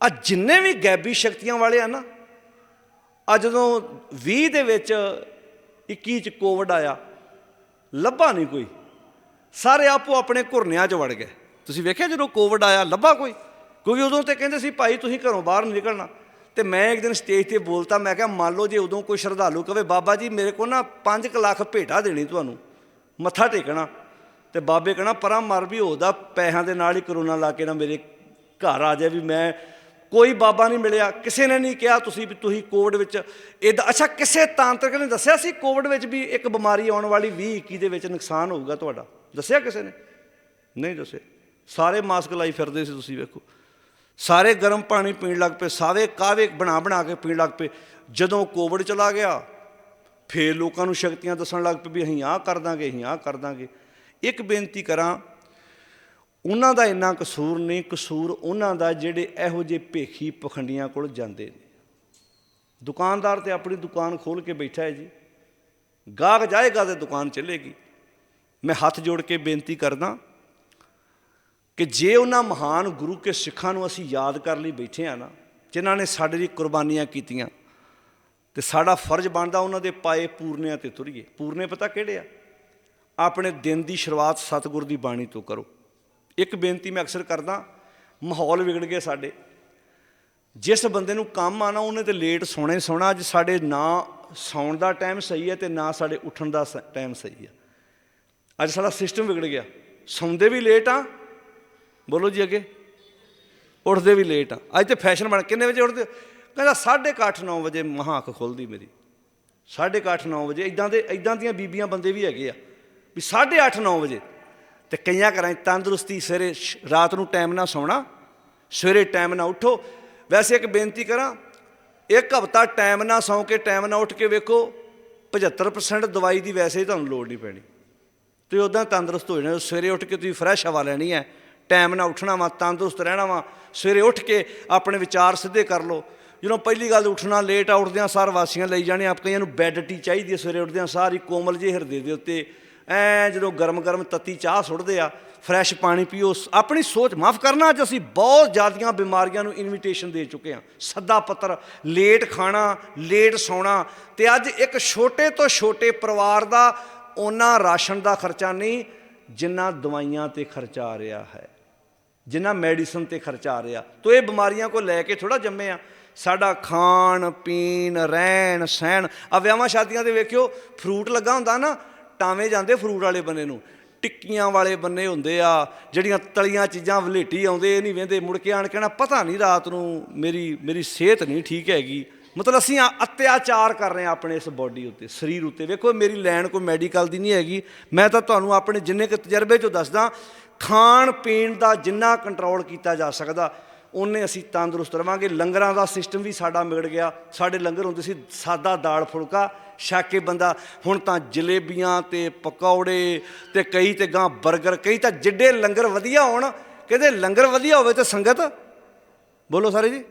ਆ ਜਿੰਨੇ ਵੀ ਗੈਬੀ ਸ਼ਕਤੀਆਂ ਵਾਲੇ ਆ ਨਾ, ਆ ਜਦੋਂ 20 ਦੇ ਵਿੱਚ 21 ਚ ਕੋਵਿਡ ਆਇਆ, ਲੱਭਾ ਨਹੀਂ ਕੋਈ। ਸਾਰੇ ਆਪੋ ਆਪਣੇ ਘੁਰਨਿਆਂ 'ਚ ਵੜ ਗਏ। ਤੁਸੀਂ ਵੇਖਿਆ ਜਦੋਂ ਕੋਵਿਡ ਆਇਆ, ਲੱਭਾ ਕੋਈ? ਕਿਉਂਕਿ ਉਦੋਂ ਤੇ ਕਹਿੰਦੇ ਸੀ, ਭਾਈ, ਤੁਸੀਂ ਘਰੋਂ ਬਾਹਰ ਨਹੀਂ ਨਿਕਲਣਾ। ਤੇ ਮੈਂ ਇੱਕ ਦਿਨ ਸਟੇਜ ਤੇ ਬੋਲਤਾ, ਮੈਂ ਕਿਹਾ, ਮੰਨ ਲਓ ਜੇ ਉਦੋਂ ਕੋਈ ਸ਼ਰਧਾਲੂ ਕਵੇ ਬਾਬਾ ਜੀ, ਮੇਰੇ ਕੋਲ ਨਾ 5 ਲੱਖ ਭੇਟਾ ਦੇਣੀ ਤੁਹਾਨੂੰ, ਮੱਥਾ ਟੇਕਣਾ। ਤੇ ਬਾਬੇ ਕਹਣਾ, ਪਰਾਂ ਮਰ ਵੀ ਹੋਦਾ ਪੈਸਿਆਂ ਦੇ ਨਾਲ ਹੀ ਕਰੋਨਾ ਲਾ ਕੇ ਨਾ ਮੇਰੇ ਘਰ ਆ ਜਾਏ ਵੀ ਮੈਂ ਕੋਈ ਬਾਬਾ ਨਹੀਂ ਮਿਲਿਆ, ਕਿਸੇ ਨੇ ਨਹੀਂ ਕਿਹਾ ਤੁਸੀਂ ਵੀ ਤੁਸੀਂ ਕੋਵਿਡ ਵਿੱਚ ਇਦਾਂ ਅੱਛਾ, ਕਿਸੇ ਤਾਂਤਰਿਕ ਨੇ ਦੱਸਿਆ ਸੀ ਕੋਵਿਡ ਵਿੱਚ ਵੀ ਇੱਕ ਬਿਮਾਰੀ ਆਉਣ ਵਾਲੀ 20 21 ਦੇ ਵਿੱਚ ਨੁਕਸਾਨ ਹੋਊਗਾ ਤੁਹਾਡਾ? ਦੱਸਿਆ ਕਿਸੇ ਨੇ? ਨਹੀਂ ਦੱਸਿਆ ਸਾਰੇ ਮਾਸਕ ਲਾਈ ਫਿਰਦੇ ਸੀ ਤੁਸੀਂ ਵੇਖੋ। ਸਾਰੇ ਗਰਮ ਪਾਣੀ ਪੀਣ ਲੱਗ ਪਏ, ਸਾਰੇ ਕਾਹਵੇ ਬਣਾ ਬਣਾ ਕੇ ਪੀਣ ਲੱਗ ਪਏ। ਜਦੋਂ ਕੋਵਿਡ ਚਲਾ ਗਿਆ, ਫੇਰ ਲੋਕਾਂ ਨੂੰ ਸ਼ਕਤੀਆਂ ਦੱਸਣ ਲੱਗ ਪਏ ਵੀ ਅਸੀਂ ਆਹ ਕਰ ਦਾਂਗੇ, ਅਸੀਂ ਆਹ ਕਰ ਦਾਂਗੇ। ਇੱਕ ਬੇਨਤੀ ਕਰਾਂ ਉਹਨਾਂ ਦਾ ਇੰਨਾ ਕਸੂਰ ਨਹੀਂ, ਕਸੂਰ ਉਹਨਾਂ ਦਾ ਜਿਹੜੇ ਇਹੋ ਜਿਹੇ ਭੇਖੀ ਪਖੰਡੀਆਂ ਕੋਲ ਜਾਂਦੇ ਨੇ। ਦੁਕਾਨਦਾਰ ਤੇ ਆਪਣੀ ਦੁਕਾਨ ਖੋਲ ਕੇ ਬੈਠਾ ਹੈ ਜੀ। ਗਾਹਕ ਜਾਏਗਾ ਤੇ ਦੁਕਾਨ ਚੱਲੇਗੀ। ਮੈਂ ਹੱਥ ਜੋੜ ਕੇ ਬੇਨਤੀ ਕਰਦਾ ਕਿ ਜੇ ਉਹਨਾਂ ਮਹਾਨ ਗੁਰੂ ਕੇ ਸਿੱਖਾਂ ਨੂੰ ਅਸੀਂ ਯਾਦ ਕਰਨ ਲਈ ਬੈਠੇ ਆ ਨਾ, ਜਿਨ੍ਹਾਂ ਨੇ ਸਾਡੇ ਲਈ ਕੁਰਬਾਨੀਆਂ ਕੀਤੀਆਂ, ਤੇ ਸਾਡਾ ਫਰਜ਼ ਬਣਦਾ ਉਹਨਾਂ ਦੇ ਪਾਏ ਪੂਰਨਿਆਂ ਤੇ ਤੁਰੀਏ। ਪੂਰਨੇ ਪਤਾ ਕਿਹੜੇ ਆ? ਆਪਣੇ ਦਿਨ ਦੀ ਸ਼ੁਰੂਆਤ ਸਤਿਗੁਰ ਦੀ ਬਾਣੀ ਤੋਂ ਕਰੋ। ਇੱਕ ਬੇਨਤੀ ਮੈਂ ਅਕਸਰ ਕਰਦਾ, ਮਾਹੌਲ ਵਿਗੜ ਗਏ ਸਾਡੇ। ਜਿਸ ਬੰਦੇ ਨੂੰ ਕੰਮ ਆਣਾ ਉਹਨੇ ਤੇ ਲੇਟ ਸੋਣੇ ਸੋਣਾ, ਅੱਜ ਸਾਡੇ ਨਾ ਸੌਣ ਦਾ ਟਾਈਮ ਸਹੀ ਹੈ ਤੇ ਨਾ ਸਾਡੇ ਉੱਠਣ ਦਾ ਟਾਈਮ ਸਹੀ ਹੈ। ਅੱਜ ਸਾਡਾ ਸਿਸਟਮ ਵਿਗੜ ਗਿਆ। ਸੌਂਦੇ ਵੀ ਲੇਟ ਆ। ਬੋਲੋ ਜੀ ਅੱਗੇ। ਉੱਠਦੇ ਵੀ ਲੇਟ ਆ। ਅੱਜ ਤੇ ਫੈਸ਼ਨ ਬਣ, ਕਿੰਨੇ ਵਜੇ ਉੱਠਦੇ ਕਹਿੰਦਾ 8:30 9 ਵਜੇ ਮਹਾਂ ਅੱਖ ਖੁੱਲਦੀ ਮੇਰੀ। 8:30 9 ਵਜੇ ਇਦਾਂ ਦੇ ਇਦਾਂ ਦੀਆਂ ਬੀਬੀਆਂ ਬੰਦੇ ਵੀ ਹੈਗੇ ਆ। ਵੀ 8:30 9 ਵਜੇ ਤੇ ਕਈਆਂ ਘਰਾਂ 'ਚ ਤੰਦਰੁਸਤੀ ਸਵੇਰੇ ਸ਼- ਰਾਤ ਨੂੰ ਟਾਈਮ ਨਾਲ ਸੌਣਾ, ਸਵੇਰੇ ਟਾਈਮ ਨਾਲ ਉੱਠੋ। ਵੈਸੇ ਇੱਕ ਬੇਨਤੀ ਕਰਾਂ, ਇੱਕ ਹਫ਼ਤਾ ਟਾਈਮ ਨਾਲ ਸੌਂ ਕੇ ਟਾਈਮ ਨਾਲ ਉੱਠ ਕੇ ਵੇਖੋ 75% ਦਵਾਈ ਦੀ ਵੈਸੇ ਹੀ ਤੁਹਾਨੂੰ ਲੋੜ ਨਹੀਂ ਪੈਣੀ। ਤੁਸੀਂ ਉਦਾਂ ਤੰਦਰੁਸਤ ਹੋ ਜਾਣਾ, ਸਵੇਰੇ ਉੱਠ ਕੇ ਤੁਸੀਂ ਫਰੈਸ਼ ਹਵਾ ਲੈਣੀ ਹੈ ਟਾਈਮ ਨਾਲ ਉੱਠਣਾ ਵਾ, ਤੰਦਰੁਸਤ ਰਹਿਣਾ ਵਾ, ਸਵੇਰੇ ਉੱਠ ਕੇ ਆਪਣੇ ਵਿਚਾਰ ਸਿੱਧੇ ਕਰ ਲਓ। ਜਦੋਂ ਪਹਿਲੀ ਗੱਲ ਉੱਠਣਾ ਲੇਟ ਆ ਉੱਠਦਿਆਂ ਸਾਰ ਵਾਸੀਆਂ ਲਈ ਜਾਣੇ, ਆਪ ਕਈਆਂ ਨੂੰ ਬੈੱਡ ਟੀ ਚਾਹੀਦੀ ਹੈ, ਸਵੇਰੇ ਉੱਠਦਿਆਂ ਸਾਰੀ ਕੋਮਲ ਜਿਹੇ ਹਿਰਦੇ ਦੇ ਉੱਤੇ ਐ ਜਦੋਂ ਗਰਮ ਗਰਮ ਤੱਤੀ ਚਾਹ ਸੁੱਟਦੇ ਆ ਫਰੈਸ਼ ਪਾਣੀ ਪੀਓ ਆਪਣੀ ਸੋਚ ਮਾਫ ਕਰਨਾ ਅੱਜ ਅਸੀਂ ਬਹੁਤ ਜ਼ਿਆਦੀਆਂ ਬਿਮਾਰੀਆਂ ਨੂੰ ਇਨਵੀਟੇਸ਼ਨ ਦੇ ਚੁੱਕੇ ਹਾਂ। ਸੱਦਾ ਪੱਤਰ ਲੇਟ ਖਾਣਾ ਲੇਟ ਸੌਣਾ ਤੇ ਅੱਜ ਇੱਕ ਛੋਟੇ ਤੋਂ ਛੋਟੇ ਪਰਿਵਾਰ ਦਾ ਉਹਨਾਂ ਰਾਸ਼ਨ ਦਾ ਖਰਚਾ ਨਹੀਂ, ਜਿੰਨਾ ਦਵਾਈਆਂ ਤੇ ਖਰਚਾ ਆ ਰਿਹਾ ਹੈ, ਜਿੰਨਾ ਮੈਡੀਸਨ ਤੇ ਖਰਚਾ ਆ ਰਿਹਾ। ਤੋ ਇਹ ਬਿਮਾਰੀਆਂ ਕੋ ਲੈ ਕੇ ਥੋੜਾ ਜੰਮੇ ਆ। ਸਾਡਾ ਖਾਣ, ਪੀਣ, ਰਹਿਣ, ਸਹਿਣ ਆ ਵਿਆਹਾਂ ਸ਼ਾਦੀਆਂ ਤੇ ਵੇਖਿਓ ਫਰੂਟ ਲੱਗਾ ਹੁੰਦਾ ਨਾ ਟਾਵੇਂ ਜਾਂਦੇ ਫਰੂਟ ਵਾਲੇ ਬੰਨੇ ਨੂੰ। ਟਿੱਕੀਆਂ ਵਾਲੇ ਬੰਨੇ ਹੁੰਦੇ ਆ, ਜਿਹੜੀਆਂ ਤਲੀਆਂ ਚੀਜ਼ਾਂ ਵਲੇਟੀ ਆਉਂਦੇ, ਇਹ ਨਹੀਂ ਵੇਂਦੇ। ਮੁੜ ਕੇ ਆਣ ਕਹਿਣਾ ਪਤਾ ਨਹੀਂ ਰਾਤ ਨੂੰ ਮੇਰੀ ਮੇਰੀ ਸਿਹਤ ਨਹੀਂ ਠੀਕ ਹੈਗੀ। ਮਤਲਬ ਅਸੀਂ ਅਤਿਆਚਾਰ ਕਰ ਰਹੇ ਹਾਂ ਆਪਣੇ ਇਸ ਬਾਡੀ ਉੱਤੇ, ਸਰੀਰ ਉੱਤੇ। ਵੇਖੋ ਮੇਰੀ ਲੈਣ ਕੋਈ ਮੈਡੀਕਲ ਦੀ ਨਹੀਂ ਹੈਗੀ। ਮੈਂ ਤਾਂ ਤੁਹਾਨੂੰ ਆਪਣੇ ਜਿੰਨੇ ਕੁ ਤਜਰਬੇ ਚੋਂ ਦੱਸਦਾ ਖਾਣ ਪੀਣ ਦਾ ਜਿੰਨਾ ਕੰਟਰੋਲ ਕੀਤਾ ਜਾ ਸਕਦਾ ਉਹਨੇ ਅਸੀਂ ਤੰਦਰੁਸਤ ਰਵਾਂਗੇ। ਲੰਗਰਾਂ ਦਾ ਸਿਸਟਮ ਵੀ ਸਾਡਾ ਵਿਗੜ ਗਿਆ। ਸਾਡੇ ਲੰਗਰ ਹੁੰਦੇ ਸੀ ਸਾਦਾ ਦਾਲ ਫੁਲਕਾ। ਛੱਕ ਕੇ ਬੰਦਾ, ਹੁਣ ਤਾਂ ਜਲੇਬੀਆਂ ਤੇ ਪਕੌੜੇ ਤੇ ਕਈ ਤੇ ਗਾਂ 버ਗਰ ਕਈ ਤਾਂ ਜਿੱਡੇ ਲੰਗਰ ਵਧੀਆ ਹੋਣ, ਕਹਿੰਦੇ ਲੰਗਰ ਵਧੀਆ ਹੋਵੇ ਤੇ ਸੰਗਤ, ਬੋਲੋ ਸਾਰੇ ਜੀ,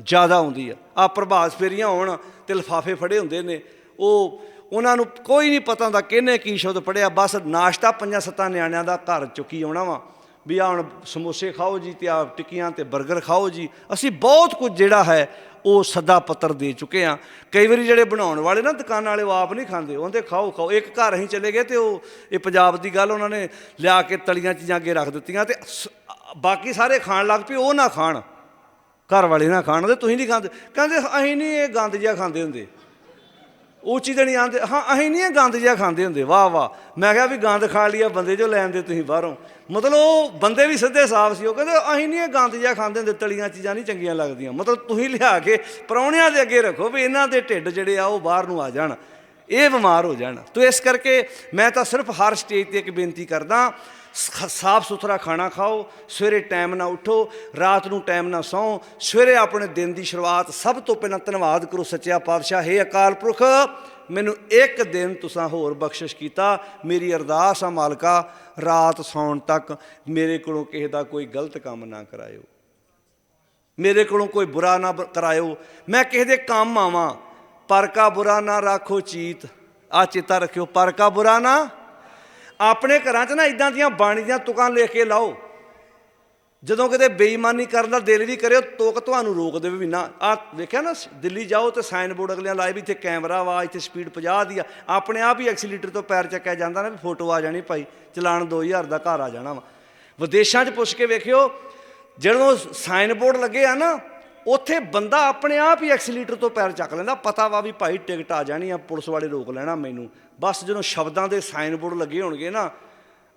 ਜ਼ਿਆਦਾ ਆਉਂਦੀ ਆ। ਆ ਪ੍ਰਭਾਤ ਫੇਰੀਆਂ ਹੋਣ ਤੇ ਲਫਾਫੇ ਫੜੇ ਹੁੰਦੇ ਨੇ। ਉਹ, ਉਹਨਾਂ ਨੂੰ ਕੋਈ ਨਹੀਂ ਪਤਾ ਹੁੰਦਾ ਕਿਹਨੇ ਕੀ ਸ਼ਬਦ ਪੜਿਆ ਬਸ ਨਾਸ਼ਤਾ ਪੰਜਾਂ ਸੱਤਾਂ ਨਿਆਣਿਆਂ ਦਾ ਘਰ ਚੁੱਕੀ ਆਉਣਾ ਵਾ। ਵੀ ਆ ਹੁਣ ਸਮੋਸੇ ਖਾਓ ਜੀ ਤੇ ਆ ਟਿੱਕੀਆਂ ਤੇ 버ਗਰ ਖਾਓ ਜੀ। ਅਸੀਂ ਬਹੁਤ ਕੁਝ ਜਿਹੜਾ ਹੈ, ਉਹ ਸੱਦਾ ਪੱਤਰ ਦੇ ਚੁੱਕੇ ਆ ਕਈ ਵਾਰੀ ਜਿਹੜੇ ਬਣਾਉਣ ਵਾਲੇ ਨਾ ਦੁਕਾਨਾਂ ਵਾਲੇ, ਉਹ ਆਪ ਨਹੀਂ ਖਾਂਦੇ। ਉਹਦੇ ਖਾਓ ਖਾਓ। ਇੱਕ ਘਰ ਅਸੀਂ ਚਲੇ ਗਏ ਤੇ ਉਹ, ਇਹ ਪੰਜਾਬ ਦੀ ਗੱਲ ਉਹਨਾਂ ਨੇ ਲਿਆ ਕੇ ਤਲੀਆਂ ਚੀਜ਼ਾਂ ਅੱਗੇ ਰੱਖ ਦਿੱਤੀਆਂ ਤੇ ਸ- ਬਾਕੀ ਸਾਰੇ ਖਾਣ ਲੱਗ ਪਏ, ਉਹ ਨਾ ਖਾਣ। ਘਰ ਵਾਲੇ ਨਾ ਖਾਣ ਤੇ ਤੁਸੀਂ ਨਹੀਂ ਖਾਂਦੇ। ਕਹਿੰਦੇ ਅਸੀਂ ਨਹੀਂ ਇਹ ਗੰਦ ਜਿਹਾ ਖਾਂਦੇ ਹੁੰਦੇ। ਉਹ ਚੀਜ਼ਾਂ ਨਹੀਂ ਆਂਦੇ ਹਾਂ, ਅਸੀਂ ਨਹੀਂ ਗੰਦ ਜਿਹਾ ਖਾਂਦੇ ਹੁੰਦੇ। ਵਾਹ ਵਾਹ। ਮੈਂ ਕਿਹਾ ਵੀ ਗੰਦ ਖਾ ਲਿਆ ਬੰਦੇ ਜੋ ਲੈਣ ਦੇ ਤੁਸੀਂ ਬਾਹਰੋਂ। ਮਤਲਬ ਉਹ ਬੰਦੇ ਵੀ ਸਿੱਧੇ ਸਾਫ਼ ਸੀ। ਉਹ ਕਹਿੰਦੇ, ਅਸੀਂ ਨਹੀਂ ਗੰਦ ਜਿਹਾ ਖਾਂਦੇ ਹੁੰਦੇ, ਤਲੀਆਂ ਚੀਜ਼ਾਂ ਨਹੀਂ ਚੰਗੀਆਂ ਲੱਗਦੀਆਂ। ਮਤਲਬ ਤੁਸੀਂ ਲਿਆ ਕੇ ਪਰੌਣਿਆਂ ਦੇ ਅੱਗੇ ਰੱਖੋ ਵੀ ਇਹਨਾਂ ਦੇ ਢਿੱਡ ਜਿਹੜੇ ਆ, ਉਹ ਬਾਹਰ ਨੂੰ ਆ ਜਾਣ। ਇਹ ਬਿਮਾਰ ਹੋ ਜਾਣ। ਤੋ ਇਸ ਕਰਕੇ ਮੈਂ ਤਾਂ ਸਿਰਫ ਹਰ ਸਟੇਜ ਤੇ ਇੱਕ ਬੇਨਤੀ ਕਰਦਾ ਸਾਫ਼ ਸੁਥਰਾ ਖਾਣਾ ਖਾਓ, ਸਵੇਰੇ ਟਾਈਮ ਨਾਲ ਉਠੋ, ਰਾਤ ਨੂੰ ਟਾਈਮ ਨਾਲ ਸੌਂ, ਸਵੇਰੇ ਆਪਣੇ ਦਿਨ ਦੀ ਸ਼ੁਰੂਆਤ ਸਭ ਤੋਂ ਪਹਿਲਾਂ ਧੰਨਵਾਦ ਕਰੋ ਸੱਚਿਆ ਪਾਤਸ਼ਾਹ। ਹੈ ਅਕਾਲ ਪੁਰਖ, ਮੈਨੂੰ ਇੱਕ ਦਿਨ ਤੁਸੀਂ ਹੋਰ ਬਖਸ਼ਿਸ਼ ਕੀਤਾ, ਮੇਰੀ ਅਰਦਾਸ ਆ ਮਾਲਕਾ, ਰਾਤ ਸੌਣ ਤੱਕ ਮੇਰੇ ਕੋਲੋਂ ਕਿਸੇ ਦਾ ਕੋਈ ਗਲਤ ਕੰਮ ਨਾ ਕਰਾਇਓ। ਮੇਰੇ ਕੋਲੋਂ ਕੋਈ ਬੁਰਾ ਨਾ ਕਰਾਇਓ। ਮੈਂ ਕਿਸੇ ਦੇ ਕੰਮ ਆਵਾਂ, ਪਰ ਕਾ ਬੁਰਾ ਨਾ ਰੱਖੋ ਚੀਤ, ਆ ਚੇਤਾ ਰੱਖਿਓ, ਪਰ ਕਾ ਬੁਰਾ ਨਾ ਆਪਣੇ ਘਰਾਂ 'ਚ ਨਾ ਇਦਾਂ ਦੀਆਂ ਬਾਣੀ ਦੀਆਂ ਤੁਕਾਂ ਲਿਖ ਕੇ ਲਾਓ। ਜਦੋਂ ਕਿਤੇ ਬੇਈਮਾਨੀ ਕਰਨ ਦਾ ਦਿਲ ਵੀ ਕਰਿਓ, ਤੋਕ ਤੁਹਾਨੂੰ ਰੋਕ ਦੇਵੇ ਵੀ ਨਾ। ਆ ਵੇਖਿਆ ਨਾ, ਦਿੱਲੀ ਜਾਓ ਤੇ ਸਾਈਨ ਬੋਰਡ ਅਗਲਿਆਂ ਲਾਏ ਵੀ ਇੱਥੇ ਕੈਮਰਾ ਵਾ, ਇੱਥੇ ਸਪੀਡ 50 ਦੀ ਆ। ਆਪਣੇ ਆਪ ਹੀ ਐਕਸੀਲੇਟਰ ਤੋਂ ਪੈਰ ਚੱਕਿਆ ਜਾਂਦਾ ਨਾ ਵੀ ਫੋਟੋ ਆ ਜਾਣੀ ਭਾਈ ਚਲਾਨ 2000 ਦਾ ਘਰ ਆ ਜਾਣਾ ਵਾ। ਵਿਦੇਸ਼ਾਂ 'ਚ ਪੁੱਛ ਕੇ ਵੇਖਿਓ, ਜਦੋਂ ਸਾਈਨ ਬੋਰਡ ਲੱਗੇ ਆ ਨਾ, ਉੱਥੇ ਬੰਦਾ ਆਪਣੇ ਆਪ ਹੀ ਐਕਸੀਲੇਟਰ ਤੋਂ ਪੈਰ ਚੱਕ ਲੈਂਦਾ, ਪਤਾ ਵਾ ਵੀ ਭਾਈ ਟਿਕਟ ਆ ਜਾਣੀ ਆ, ਪੁਲਿਸ ਵਾਲੇ ਰੋਕ ਲੈਣਾ ਮੈਨੂੰ। ਬਸ ਜਦੋਂ ਸ਼ਬਦਾਂ ਦੇ ਸਾਈਨ ਬੋਰਡ ਲੱਗੇ ਹੋਣਗੇ ਨਾ,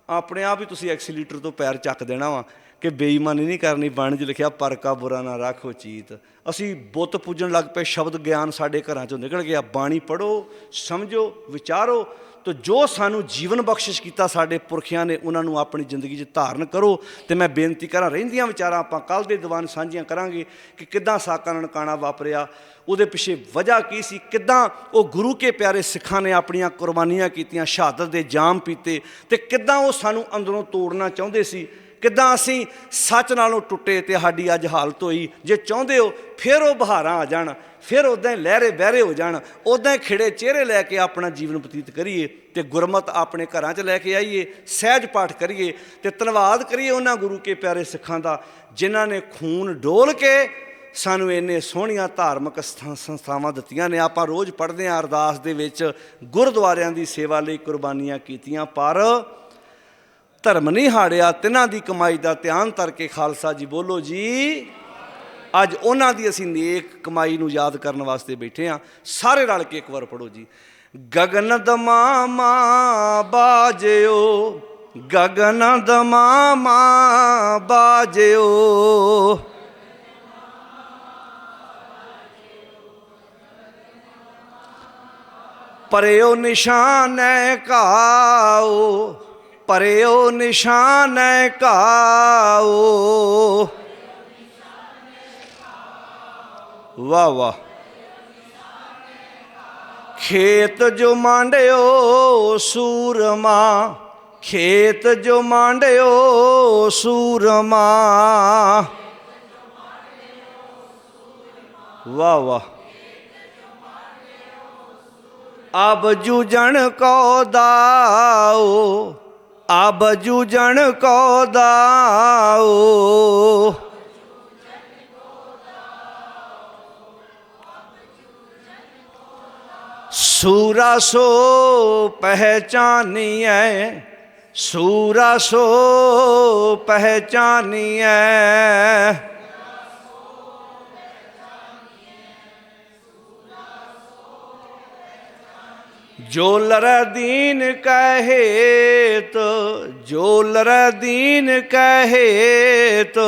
ਆਪਣੇ ਆਪ ਹੀ ਤੁਸੀਂ ਐਕਸੀਲੇਟਰ ਤੋਂ ਪੈਰ ਚੱਕ ਦੇਣਾ ਵਾ ਕਿ ਬੇਈਮਾਨੀ ਨਹੀਂ ਕਰਨੀ, ਬਾਣੀ 'ਚ ਲਿਖਿਆ ਪਰ ਕਾ ਬੁਰਾ ਨਾ ਰੱਖੋ ਚੀਤ। ਅਸੀਂ ਬੁੱਤ ਪੂਜਣ ਲੱਗ ਪਏ, ਸ਼ਬਦ ਗਿਆਨ ਸਾਡੇ ਘਰਾਂ 'ਚੋਂ ਨਿਕਲ ਗਿਆ। ਬਾਣੀ ਪੜੋ ਸਮਝੋ, ਵਿਚਾਰੋ। ਤੋ ਜੋ ਸਾਨੂੰ ਜੀਵਨ ਬਖਸ਼ਿਸ਼ ਕੀਤਾ ਸਾਡੇ ਪੁਰਖਿਆਂ ਨੇ, ਉਹਨਾਂ ਨੂੰ ਆਪਣੀ ਜ਼ਿੰਦਗੀ 'ਚ ਧਾਰਨ ਕਰੋ। ਤੇ ਮੈਂ ਬੇਨਤੀ ਕਰਾਂ, ਰਹਿੰਦੀਆਂ ਵਿਚਾਰਾਂ ਆਪਾਂ ਕੱਲ ਦੇ ਦੀਵਾਨ ਸਾਂਝੀਆਂ ਕਰਾਂਗੇ ਕਿ ਕਿੱਦਾਂ ਸਾਕਾ ਨਨਕਾਣਾ ਵਾਪਰਿਆ, ਉਹਦੇ ਪਿੱਛੇ ਵਜ੍ਹਾ ਕੀ ਸੀ, ਕਿੱਦਾਂ ਉਹ ਗੁਰੂ ਕੇ ਪਿਆਰੇ ਸਿੱਖਾਂ ਨੇ ਆਪਣੀਆਂ ਕੁਰਬਾਨੀਆਂ ਕੀਤੀਆਂ, ਸ਼ਹਾਦਤ ਦੇ ਜਾਮ ਪੀਤੇ, ਤੇ ਕਿੱਦਾਂ ਉਹ ਸਾਨੂੰ ਅੰਦਰੋਂ ਤੋੜਨਾ ਚਾਹੁੰਦੇ ਸੀ, ਕਿੱਦਾਂ ਅਸੀਂ ਸੱਚ ਨਾਲੋਂ ਟੁੱਟੇ ਤੇ ਸਾਡੀ ਅੱਜ ਹਾਲਤ ਹੋਈ। ਜੇ ਚਾਹੁੰਦੇ ਹੋ, ਫਿਰ ਉਹ ਬਹਾਰਾਂ ਆ ਜਾਣ। ਫਿਰ ਉਦਾਂ ਹੀ ਲਹਿਰੇ ਬਹਿਰੇ ਹੋ ਜਾਣ ਉਦਾਂ ਹੀ ਖਿੜੇ ਚਿਹਰੇ ਲੈ ਕੇ ਆਪਣਾ ਜੀਵਨ ਬਤੀਤ ਕਰੀਏ ਤੇ ਗੁਰਮਤ ਆਪਣੇ ਘਰਾਂ 'ਚ ਲੈ ਕੇ ਆਈਏ, ਸਹਿਜ ਪਾਠ ਕਰੀਏ ਤੇ ਧੰਨਵਾਦ ਕਰੀਏ ਉਹਨਾਂ ਗੁਰੂ ਕੇ ਪਿਆਰੇ ਸਿੱਖਾਂ ਦਾ, ਜਿਨ੍ਹਾਂ ਨੇ ਖੂਨ ਡੋਲ ਕੇ ਸਾਨੂੰ ਇੰਨੇ ਸੋਹਣੀਆਂ ਧਾਰਮਿਕ ਸੰਸਥਾਵਾਂ ਦਿੱਤੀਆਂ ਨੇ। ਆਪਾਂ ਰੋਜ਼ ਪੜ੍ਹਦੇ ਹਾਂ ਅਰਦਾਸ ਦੇ ਵਿੱਚ, ਗੁਰਦੁਆਰਿਆਂ ਦੀ ਸੇਵਾ ਲਈ ਕੁਰਬਾਨੀਆਂ ਕੀਤੀਆਂ, ਪਰ ਧਰਮ ਨਹੀਂ ਹਾੜਿਆ, ਤਿਨਾਂ ਦੀ ਕਮਾਈ ਦਾ ਧਿਆਨ ਧਰ ਕੇ ਖਾਲਸਾ ਜੀ ਬੋਲੋ ਜੀ ਅੱਜ ਉਹਨਾਂ ਦੀ ਅਸੀਂ ਨੇਕ ਕਮਾਈ ਨੂੰ ਯਾਦ ਕਰਨ ਵਾਸਤੇ ਬੈਠੇ ਆ ਸਾਰੇ ਰਲ ਕੇ ਇੱਕ ਵਾਰ ਪੜੋ ਜੀ। ਗਗਨ ਦਮਾਮਾ ਬਾਜਿਓ, ਗਗਨ ਦਮਾਮਾ ਬਾਜਿਓ। ਪਰਿਓ ਨਿਸ਼ਾਨੈ ਕਾਓ, ਪਰਿਓ ਨਿਸ਼ਾਨੈ ਕਾਓ। ਵਾਹ ਵਾਹ। ਖੇਤ ਜੋ ਮਾਂਡਿਓ ਸੂਰਮਾ, ਖੇਤ ਜੋ ਮਾਂਡਿਓ ਸੂਰਮਾ। ਵਾਹ ਵਾਹ। ਅਬ ਜੂਜਣ ਕੋ ਦਾਓ ਅਬ ਜੂਜਣ ਕੋ ਦਾਓ। ਸੂਰਾ ਸੋ ਪਹਿਚਾਨੀਐ ਸੂਰਾ ਸੋ ਪਹਿਚਾਨੀਐ ਜੋ ਲਰ ਦੀਨ ਕਹੇਤ ਜੋ ਲਰ ਦੀਨ ਕਹੇਤ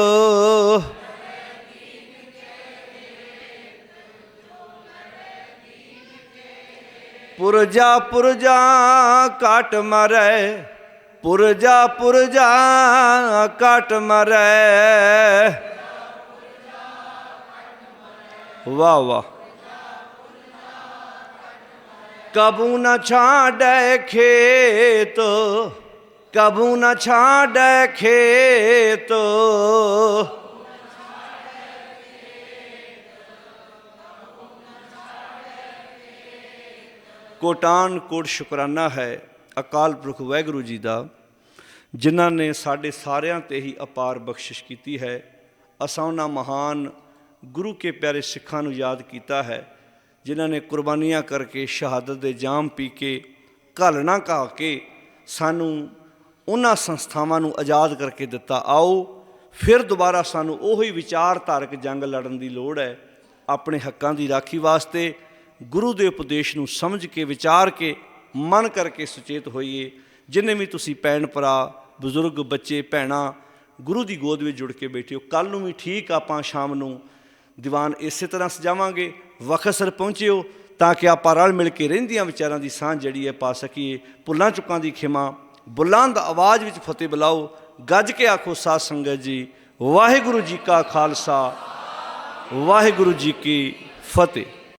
ਪੁਰਜਾ ਪੁਰਜਾ ਕਾਟ ਮਰੈ, ਪੁਰਜਾ ਪੁਰਜਾ ਕਾਟ ਮਰੈ। ਵਾਹ ਵਾਹ। ਕਬੂ ਨ ਛਾੜੈ ਖੇਤ, ਕਬੂ ਨ ਛਾੜੈ ਖੇਤ। ਕੋਟਾਨ ਕੋਟ ਸ਼ੁਕਰਾਨਾ ਹੈ ਅਕਾਲ ਪੁਰਖ ਵਾਹਿਗੁਰੂ ਜੀ ਦਾ, ਜਿਨ੍ਹਾਂ ਨੇ ਸਾਡੇ ਸਾਰਿਆਂ ਤੇ ਹੀ ਅਪਾਰ ਬਖਸ਼ਿਸ਼ ਕੀਤੀ ਹੈ। ਅਸਾਂ ਉਹਨਾਂ ਮਹਾਨ ਗੁਰੂ ਕੇ ਪਿਆਰੇ ਸਿੱਖਾਂ ਨੂੰ ਯਾਦ ਕੀਤਾ ਹੈ, ਜਿਨ੍ਹਾਂ ਨੇ ਕੁਰਬਾਨੀਆਂ ਕਰਕੇ ਸ਼ਹਾਦਤ ਦੇ ਜਾਮ ਪੀ ਕੇ ਘਾਲਣਾ ਘਾ ਕੇ ਸਾਨੂੰ ਉਹਨਾਂ ਸੰਸਥਾਵਾਂ ਨੂੰ ਆਜ਼ਾਦ ਕਰਕੇ ਦਿੱਤਾ। ਆਓ, ਫਿਰ ਦੁਬਾਰਾ ਸਾਨੂੰ ਉਹੀ ਵਿਚਾਰਧਾਰਕ ਜੰਗ ਲੜਨ ਦੀ ਲੋੜ ਹੈ, ਆਪਣੇ ਹੱਕਾਂ ਦੀ ਰਾਖੀ ਵਾਸਤੇ ਗੁਰੂ ਦੇ ਉਪਦੇਸ਼ ਨੂੰ ਸਮਝ ਕੇ, ਵਿਚਾਰ ਕੇ, ਮਨ ਕਰਕੇ ਸੁਚੇਤ ਹੋਈਏ। ਜਿੰਨੇ ਵੀ ਤੁਸੀਂ ਭੈਣ ਭਰਾ, ਬਜ਼ੁਰਗ, ਬੱਚੇ, ਭੈਣਾਂ, ਗੁਰੂ ਦੀ ਗੋਦ ਵਿੱਚ ਜੁੜ ਕੇ ਬੈਠੇ ਹੋ ਕੱਲ ਨੂੰ ਵੀ ਠੀਕ ਆਪਾਂ ਸ਼ਾਮ ਨੂੰ ਦੀਵਾਨ ਇਸੇ ਤਰ੍ਹਾਂ ਸਜਾਵਾਂਗੇ। ਵਕਤ ਸਿਰ ਪਹੁੰਚਿਓ ਤਾਂ ਕਿ ਆਪਾਂ ਰਲ ਮਿਲ ਕੇ ਰਹਿੰਦੀਆਂ ਵਿਚਾਰਾਂ ਦੀ ਸਾਂਝ ਜਿਹੜੀ ਹੈ ਪਾ ਸਕੀਏ। ਭੁੱਲਾਂ ਚੁੱਕਾਂ ਦੀ ਖਿਮਾ ਬੁਲੰਦ ਆਵਾਜ਼ ਵਿੱਚ ਫਤਿਹ ਬੁਲਾਓ। ਗੱਜ ਕੇ ਆਖੋ, ਸਾਧ ਸੰਗਤ ਜੀ, ਵਾਹਿਗੁਰੂ ਜੀ ਕਾ ਖਾਲਸਾ, ਵਾਹਿਗੁਰੂ ਜੀ ਕੀ ਫਤਿਹ।